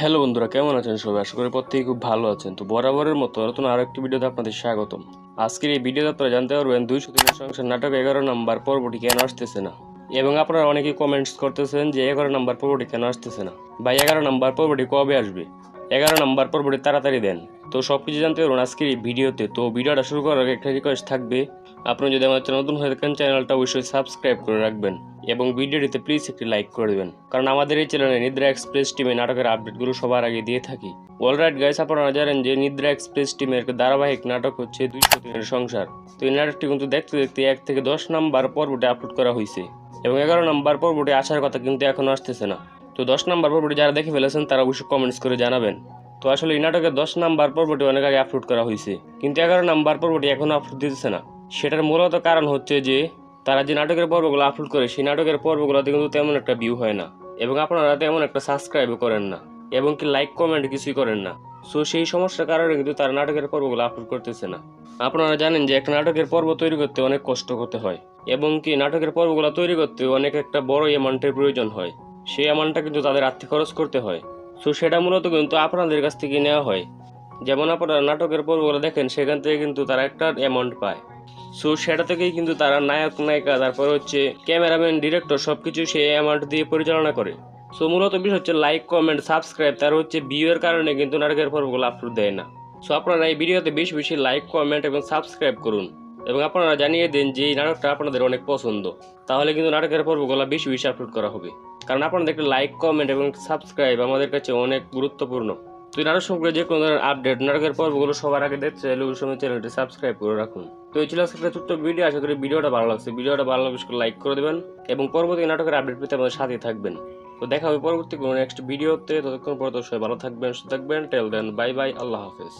Hello বন্ধুরা, কেমন আছেন সবাই? আশা করি প্রত্যেকেই খুব ভালো আছেন। তো বরাবরের মতো নতুন আরও একটি ভিডিওতে আপনাদের স্বাগতম। আজকের এই ভিডিওতে আপনারা জানতে পারবেন, দুইশো দিনের সংসার নাটক এগারো নাম্বার পর্বটি কেন আসতেছে না? এবং আপনারা অনেকেই কমেন্টস করতেছেন যে এগারো নাম্বার পর্বটি কেন আসতেছে না? বা এগারো নাম্বার পর্বটি কবে আসবে? এগারো নাম্বার পর্বটি তাড়াতাড়ি দেন। তো সব কিছু জানতে পারবেন আজকের এই ভিডিওতে। তো ভিডিওটা শুরু করার একটা রিকোয়েস্ট থাকবে, আপনি যদি আমার নতুন হয়ে থাকেন, চ্যানেলটা অবশ্যই সাবস্ক্রাইব করে রাখবেন। এবং ভিডিওটিতে প্লিজ একটি লাইক করে দেবেন। কারণ আমাদের এই চ্যানেলে নিদ্রা এক্সপ্রেস টিমে নাটকের আপডেটগুলো সবার আগে দিয়ে থাকি। অলরাইট গাইস আপনারা জানেন যে নিদ্রা এক্সপ্রেস টিমের ধারাবাহিক নাটক হচ্ছে দুইশো দিনের সংসার। তো এই নাটকটি কিন্তু দেখতে দেখতে এক থেকে দশ নাম্বার পর্বটি আপলোড করা হয়েছে। এবং এগারো নাম্বার পর্বটি আসার কথা কিন্তু এখনও আসতেছে না। তো দশ নাম্বার পর্বটি যারা দেখে ফেলেছেন, তারা অবশ্যই কমেন্টস করে জানাবেন। তো আসলে এই নাটকের দশ নাম্বার পর্বটি অনেক আগে আপলোড করা হয়েছে। কিন্তু এগারো নাম্বার পর্বটি এখনও আপলোড দিতেছে না। সেটার মূলত কারণ হচ্ছে যে তারা যে নাটকের পর্বগুলো আপলোড করে, সেই নাটকের পর্বগুলোতে কিন্তু তেমন একটা ভিউ হয় না এবং আপনারা তেমন একটা সাবস্ক্রাইবও করেন না এবং কি লাইক কমেন্ট কিছুই করেন না। সো সেই সমস্যার কারণে কিন্তু তারা নাটকের পর্বগুলো আপলোড করতেছে না। আপনারা জানেন যে একটা নাটকের পর্ব তৈরি করতে অনেক কষ্ট করতে হয় এবং কি নাটকের পর্বগুলো তৈরি করতে অনেক একটা বড় অ্যামাউন্টের প্রয়োজন হয়। সেই অ্যামাউন্টটা কিন্তু তাদের আর্থিক খরচ করতে হয়। সো সেটা মূলত কিন্তু আপনাদের কাছ থেকে নেওয়া হয়। যেমন আপনারা নাটকের পর্বগুলো দেখেন, সেখান থেকে কিন্তু তারা একটা অ্যামাউন্ট পায়। সো সেটা থেকেই কিন্তু তারা নায়ক, নায়িকা, তারপর হচ্ছে ক্যামেরাম্যান, ডিরেক্টর সব কিছু সেই অ্যামাউন্ট দিয়ে পরিচালনা করে। সো মূলত বিষয় হচ্ছে লাইক কমেন্ট সাবস্ক্রাইব তার হচ্ছে ভিউয়ের কারণে কিন্তু নাটকের পর্বগুলো আপলোড দেয় না। সো আপনারা এই ভিডিওতে বেশি বেশি লাইক কমেন্ট এবং সাবস্ক্রাইব করুন। এবং আপনারা জানিয়ে দিন যে এই নাটকটা আপনাদের অনেক পছন্দ। তাহলে কিন্তু নাটকের পর্বগুলো বেশি বেশি আপলোড করা হবে। কারণ আপনাদের লাইক কমেন্ট এবং সাবস্ক্রাইব আমাদের কাছে অনেক গুরুত্বপূর্ণ। তো এই নাটক সম্পর্কে যে কোনো ধরনের আপডেট নাটকের পর্বগুলো সবার আগে দেখতে চাইলে ওই সময় চ্যানেলটি সাবস্ক্রাইব করে রাখুন। তো এই ছিল আজকে একটা ছোট্ট ভিডিও আশা করি ভিডিওটা ভালো লাগছে। ভিডিওটা ভালো লাগলে লাইক করে দেবেন এবং পরবর্তী নাটকের আপডেট পেতে আমাদের সাথে থাকবেন। তো দেখা হবে পরবর্তী কোনো নেক্সট ভিডিওতে ততক্ষণ পর্যন্ত সবাই ভালো থাকবেন, সুস্থ থাকবেন। টেল দেন বাই বাই আল্লাহ হাফেজ।